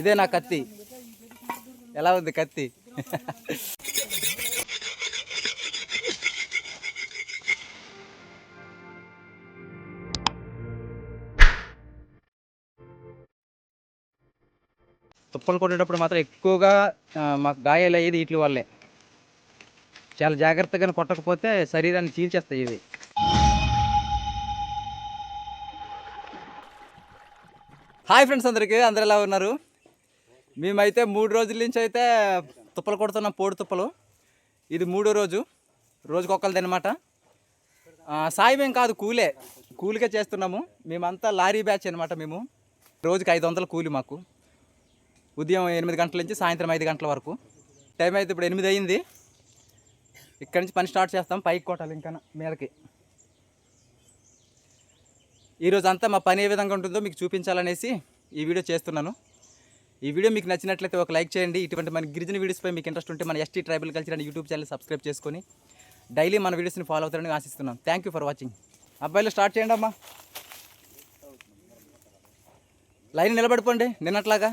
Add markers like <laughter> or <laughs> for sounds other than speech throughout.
ఇదే నా కత్తి. ఎలా ఉంది కత్తి? తుప్పలు కొట్టేటప్పుడు మాత్రం ఎక్కువగా మాకు గాయాలు అయ్యేది వీటి వల్లే. చాలా జాగ్రత్తగా కొట్టకపోతే శరీరాన్ని చీల్చేస్తాయి ఇవి. హాయ్ ఫ్రెండ్స్ అందరికీ అందరు ఎలా ఉన్నారు? మేమైతే మూడు రోజుల నుంచి అయితే తుప్పలు కొడుతున్నాం పోడు తుప్పలు. ఇది మూడో రోజు రోజుకొకరిది అనమాట సాయం ఏం కాదు కూలే. కూలికే చేస్తున్నాము. మేమంతా లారీ బ్యాచ్ అనమాట మేము. రోజుకి ఐదు వందల కూలి మాకు. ఉదయం ఎనిమిది గంటల నుంచి సాయంత్రం ఐదు గంటల వరకు. టైం అయితే ఇప్పుడు ఎనిమిది అయింది. ఇక్కడి నుంచి పని స్టార్ట్ చేస్తాం పైకి కొట్టాలి ఇంకా మీదకి ఈరోజు అంతా మా పని ఏ విధంగా ఉంటుందో మీకు చూపించాలనేసి ఈ వీడియో చేస్తున్నాను. ఈ వీడియో మీకు నచ్చినట్లయితే ఒక లైక్ చేయండి. ఇటువంటి మన గిరిజన వీడియోస్పై మీకు ఇంట్రెస్ట్ ఉంటే మన ST tribal culture and YouTube channel subscribe చేసుకొని డైలీ మన వీడియోస్ని ఫాలో అవుతారని ఆశిస్తున్నాం. థ్యాంక్ యూ ఫర్ వాచింగ్ అబ్బాయిలు స్టార్ట్ చేయండి అమ్మా. లైన్ నిలబడిపోండి. నిన్నట్లాగా.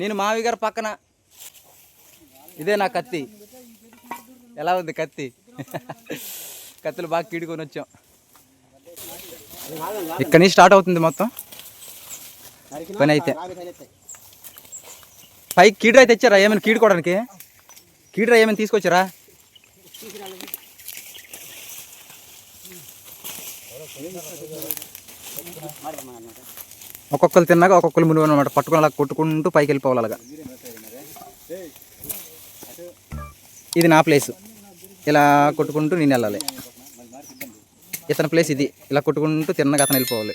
నేను మావి గారు పక్కన. ఇదే నా కత్తి. ఎలా ఉంది కత్తి? కత్తులు బాగా కీడుకొని వచ్చాం. ఇక్కడి నుంచి స్టార్ట్ అవుతుంది మొత్తం. పని అయితే. పైకి కీడరా తెచ్చారా? ఏమైనా కీడుకోవడానికి కీడరా ఏమైనా తీసుకొచ్చారా? ఒక్కొక్కరు తిన్నాక ఒక్కొక్కరు మునుగు అనమాట పట్టుకుని అలా కొట్టుకుంటూ పైకి వెళ్ళిపోవాలి అలాగా. ఇది నా ప్లేస్ ఇలా కొట్టుకుంటూ నేను వెళ్ళాలి. ఇతని ప్లేస్ ఇది. ఇలా కొట్టుకుంటూ తిన్నగా అతను వెళ్ళిపోవాలి.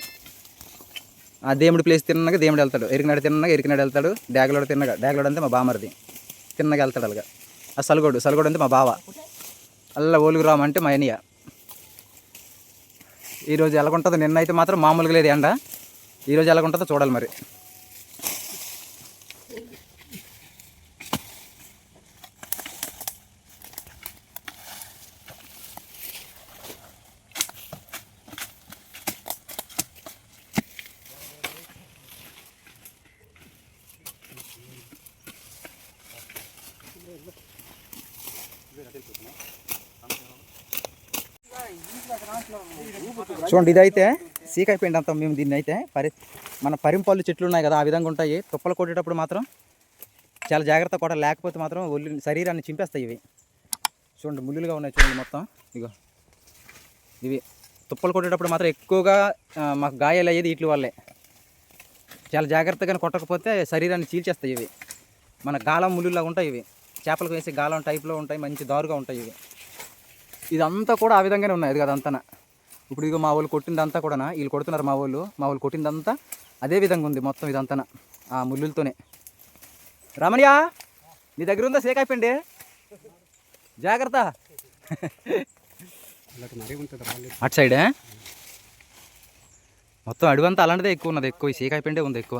ఆ దేవుడి ప్లేస్ తిన్నగా దేవుడు వెళ్తాడు. ఎరికినాడు తిన్నగా ఎరికినాడు వెళ్తాడు. డాగలోడు తిన్నగా. డాగలోడు అంతే మా బామరిది. తిన్నగా వెళ్తాడు అలాగా. ఆ సలగోడు. సలగోడు అంతే మా బావ. అలా ఓలుగురామ్ అంటే మా అనియ. ఈరోజు ఎలాగుంటుందో నిన్న అయితే మాత్రం మామూలుగా లేదు ఎండ. ఈరోజు ఎలాగుంటుందో చూడాలి మరి. చూడండి ఇదైతే సీకైపోయింది అంత మేము దీన్ని అయితే పరి మన పరింపల్లి చెట్లు ఉన్నాయి కదా ఆ విధంగా ఉంటాయి. తుప్పలు కొట్టేటప్పుడు మాత్రం చాలా జాగ్రత్త కొట్టాలి. లేకపోతే మాత్రం ఒళ్ళు శరీరాన్ని చింపేస్తాయి ఇవి. చూడండి ముళ్ళులుగా ఉన్నాయి చూడండి మొత్తం. ఇగో. ఇవి తుప్పలు కొట్టేటప్పుడు మాత్రం ఎక్కువగా మాకు గాయాలు అయ్యేది వీటి వల్లే. చాలా జాగ్రత్తగా కొట్టకపోతే శరీరాన్ని చీల్చేస్తాయి ఇవి. మన గాలం ముళ్ళులాగా ఉంటాయి ఇవి. చేపలకు వేసే గాలం టైప్లో ఉంటాయి మంచి దారుగా ఉంటాయి ఇవి. ఇదంతా కూడా ఆ విధంగానే ఉన్నాయి ఇది అదంతా ఇప్పుడు ఇక మా వాళ్ళు కొట్టిందంతా కూడా వీళ్ళు కొడుతున్నారు మా వాళ్ళు. మా వాళ్ళు కొట్టిందంతా అదే విధంగా ఉంది మొత్తం ఇదంతా ఆ ముళ్ళులతోనే రమణియా నీ దగ్గర ఉందా సేకాయిపోండి జాగ్రత్త. అటు సైడే? మొత్తం అడవంతా అలాంటిదే ఎక్కువ ఉన్నది. ఎక్కువ ఈ సేకాయిపోయిండే ఉంది ఎక్కువ.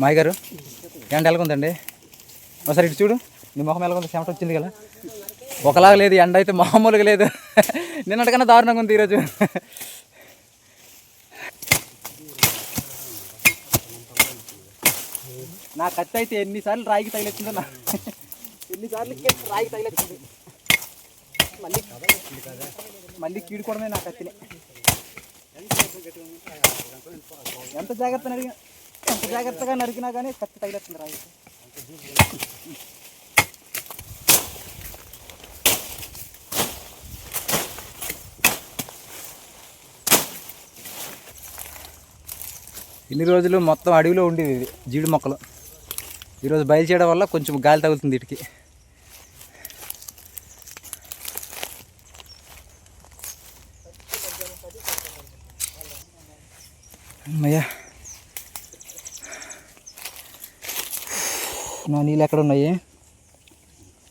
మాయ గారు ఎండ ఎలాగుందండి? ఒకసారి ఇటు చూడు నీ మొహం ఎలాగుంది చెమట వచ్చింది కదా. ఒకలాగా లేదు ఎండ అయితే మామూలుగా లేదు. నిన్నటికన్నా దారుణంగా ఉంది ఈరోజు. నా కత్తి అయితే ఎన్నిసార్లు రాయికి తగిలిచ్చిందో నా ఎన్నిసార్లు రాయికి తగిలొచ్చింది మళ్ళీ మళ్ళీ కీడుకోవడమే నా కత్తిని. ఎంత జాగ్రత్త అడిగా? ఎంత జాగ్రత్తగా నరికినా కానీ కత్తి తగిలేస్తుంది రాయి. ఇన్ని రోజులు మొత్తం అడవిలో ఉండేది ఇది జీడి మొక్కలు. ఈరోజు బయలుచేయడం వల్ల కొంచెం గాలి తగులుతుంది వీటికి అమ్మయ్యా. నా నీళ్ళు ఎక్కడ ఉన్నాయి?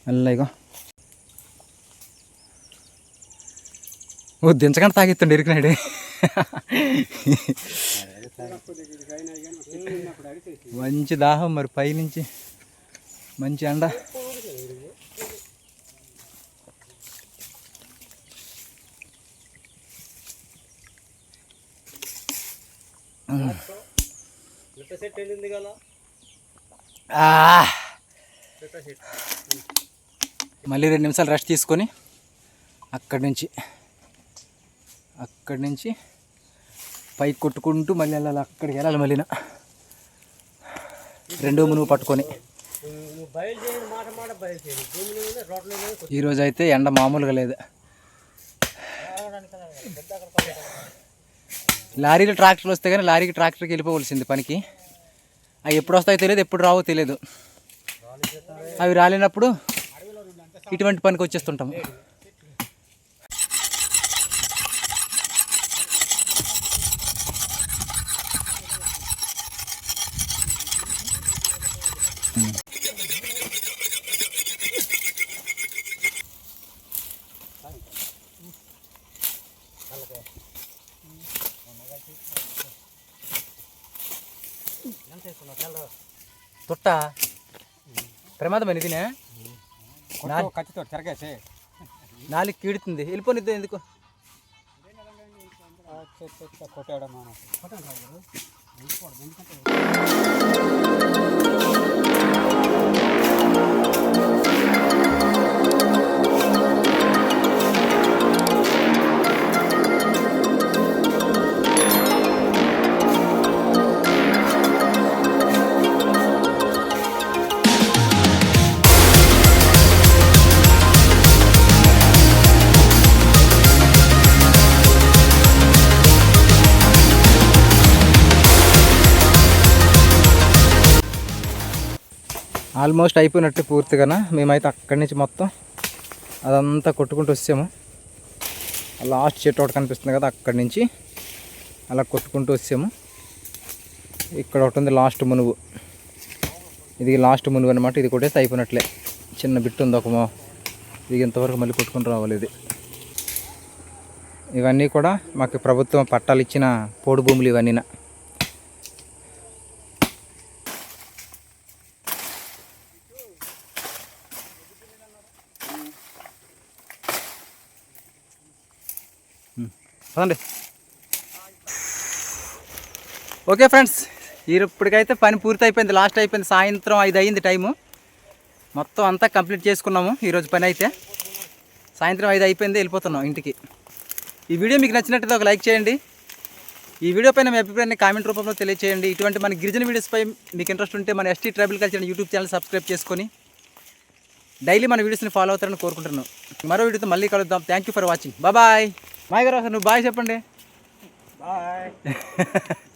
మెల్లగా ఓ దించకుండా తాగిస్తుండే ఇరికినాడే మంచి దాహం మరి పైనుంచి. మంచి ఎండ. ఆ. మళ్ళీ రెండు నిమిషాలు రెస్ట్ తీసుకొని అక్కడి నుంచి అక్కడి నుంచి పైకి కొట్టుకుంటూ మళ్ళీ వెళ్ళాలి అక్కడికి వెళ్ళాలి మళ్ళీ రెండో మునుగు పట్టుకొని. ఈరోజు అయితే ఎండ మామూలుగా లేదు. లారీలు ట్రాక్టర్లు వస్తే కానీ లారీకి ట్రాక్టర్కి వెళ్ళిపోవలసింది పనికి. అవి ఎప్పుడు వస్తాయో తెలియదు ఎప్పుడు రావో తెలియదు. అవి రాలేనప్పుడు ఇటువంటి పనికి వచ్చేస్తుంటాము. తొట్ట ప్రమాదం ఇదినే కత్తితో తిరగేసి నాలుగు కీడుతుంది వెళ్ళిపోనిద్దు ఎందుకు కొట్టాడు ఆల్మోస్ట్ అయిపోయినట్టు పూర్తిగా మేమైతే అక్కడి నుంచి మొత్తం అదంతా కొట్టుకుంటూ వచ్చాము. లాస్ట్ చెట్టు ఒకటి కనిపిస్తుంది కదా అక్కడి నుంచి అలా కొట్టుకుంటూ వచ్చాము. ఇక్కడ ఒకటి ఉంది లాస్ట్ మునుగు. ఇది లాస్ట్ మునుగు అనమాట ఇది కొట్టేస్తే అయిపోయినట్లే. చిన్న బిట్టు ఉంది ఒక ఇది ఇంతవరకు మళ్ళీ కొట్టుకుని రావాలి ఇది. ఇవన్నీ కూడా మాకు ప్రభుత్వం పట్టాలు ఇచ్చిన పోడు భూములు ఇవన్నీనా. పదండి. ఓకే ఫ్రెండ్స్ ఇప్పటికైతే పని పూర్తి అయిపోయింది లాస్ట్ అయిపోయింది. సాయంత్రం ఐదు అయింది టైము. మొత్తం అంతా కంప్లీట్ చేసుకున్నాము. ఈరోజు పని అయితే సాయంత్రం ఐదు అయిపోయింది. వెళ్ళిపోతున్నాం ఇంటికి. ఈ వీడియో మీకు నచ్చినట్టయితే ఒక లైక్ చేయండి. ఈ వీడియో పైన మీ అభిప్రాయాన్ని కామెంట్ రూపంలో తెలియజేయండి ఇటువంటి మన గిరిజన వీడియోస్పై మీకు ఇంట్రెస్ట్ ఉంటే మన ST tribal culture YouTube channel subscribe చేసుకొని డైలీ మన వీడియోస్ని ఫాలో అవుతారని కోరుకుంటున్నాను. మరో వీడియోతో మళ్ళీ కలుద్దాం. Thank you for watching bye మాయ్ గారు నువ్వు బాయ్ చెప్పండి. బాయ్. <laughs>